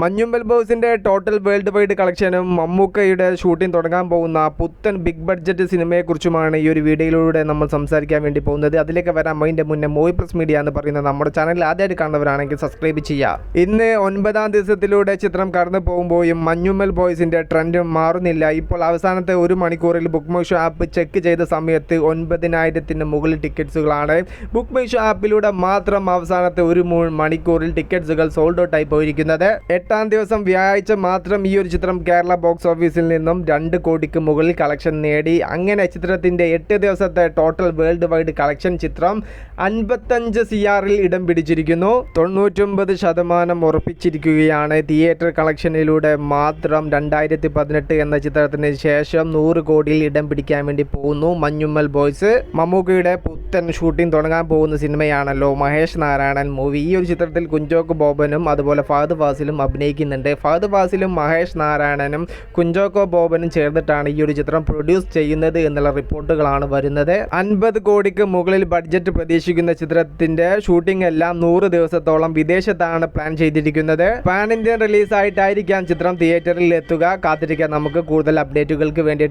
മഞ്ഞുമ്പൽ ബോയ്സിന്റെ total world wide കളക്ഷനും മമ്മൂക്കയുടെ ഷൂട്ടിംഗ് തുടങ്ങാൻ പോകുന്ന പുത്തൻ ബിഗ് ബഡ്ജറ്റ് സിനിമയെക്കുറിച്ചുമാണ് ഈ ഒരു വീഡിയോയിലൂടെ നമ്മൾ സംസാരിക്കാൻ വേണ്ടി പോകുന്നത്. അതിലേക്ക് വരാൻ അതിന്റെ മുന്നേ മൂവി പ്രസ് മീഡിയ എന്ന് പറയുന്ന നമ്മുടെ ചാനൽ ആദ്യമായിട്ട് കാണുന്നവരാണെങ്കിൽ സബ്സ്ക്രൈബ് ചെയ്യുക. ഇന്ന് ഒൻപതാം ദിവസത്തിലൂടെ ചിത്രം കടന്നു പോകുമ്പോഴും മഞ്ഞുമ്മൽ ബോയ്സിന്റെ ട്രെൻഡ് മാറുന്നില്ല. ഇപ്പോൾ അവസാനത്തെ ഒരു മണിക്കൂറിൽ Book My Show app check ചെയ്ത സമയത്ത് ഒൻപതിനായിരത്തിന് മുകളിൽ ടിക്കറ്റ്സുകളാണ് ബുക്ക് മൈ ഷോ ആപ്പിലൂടെ മാത്രം അവസാനത്തെ ഒരു മണിക്കൂറിൽ ടിക്കറ്റ്സുകൾ സോൾഡ് ഔട്ടായി പോയിരിക്കുന്നത്. ദിവസം വ്യാഴാഴ്ച മാത്രം ഈ ഒരു ചിത്രം കേരള ബോക്സ് ഓഫീസിൽ നിന്നും രണ്ട് കോടിക്ക് മുകളിൽ കളക്ഷൻ നേടി. അങ്ങനെ ചിത്രത്തിന്റെ എട്ട് ദിവസത്തെ ടോട്ടൽ വേൾഡ് വൈഡ് കളക്ഷൻ ചിത്രം അൻപത്തഞ്ച് സി ആറിൽ ഇടം പിടിച്ചിരിക്കുന്നു. തൊണ്ണൂറ്റൊമ്പത് ശതമാനം ഉറപ്പിച്ചിരിക്കുകയാണ്. തിയേറ്റർ കളക്ഷനിലൂടെ മാത്രം രണ്ടായിരത്തി പതിനെട്ട് എന്ന ചിത്രത്തിന് ശേഷം നൂറ് കോടിയിൽ ഇടം പിടിക്കാൻ വേണ്ടി പോകുന്നു മഞ്ഞുമ്മൽ ബോയ്സ് മമ്മൂക്കയുടെ പുത്തൻ ഷൂട്ടിംഗ് തുടങ്ങാൻ പോകുന്ന സിനിമയാണല്ലോ. മഹേഷ് നാരായണൻ മൂവി. ഈ ഒരു ചിത്രത്തിൽ കുഞ്ചോക്ക് ബോബനും അതുപോലെ ഫഹദ് ഫാസിലും അഭിനയിക്കുന്നുണ്ട്. ഫഹദ് ഫാസിലും മഹേഷ് നാരായണനും കുഞ്ചോക്കോ ബോബനും ചേർന്നിട്ടാണ് ഈ ഒരു ചിത്രം പ്രൊഡ്യൂസ് ചെയ്യുന്നത് എന്നുള്ള റിപ്പോർട്ടുകളാണ് വരുന്നത്. അൻപത് കോടിക്ക് മുകളിൽ ബഡ്ജറ്റ് പ്രതീക്ഷിക്കുന്ന ചിത്രത്തിന്റെ ഷൂട്ടിംഗ് എല്ലാം നൂറ് ദിവസത്തോളം വിദേശത്താണ് പ്ലാൻ ചെയ്തിരിക്കുന്നത്. പാൻ ഇന്ത്യൻ റിലീസായിട്ടായിരിക്കാം ചിത്രം തിയേറ്ററിൽ എത്തുക. കാത്തിരിക്കാൻ നമുക്ക് കൂടുതൽ അപ്ഡേറ്റുകൾക്ക് വേണ്ടിയിട്ട്.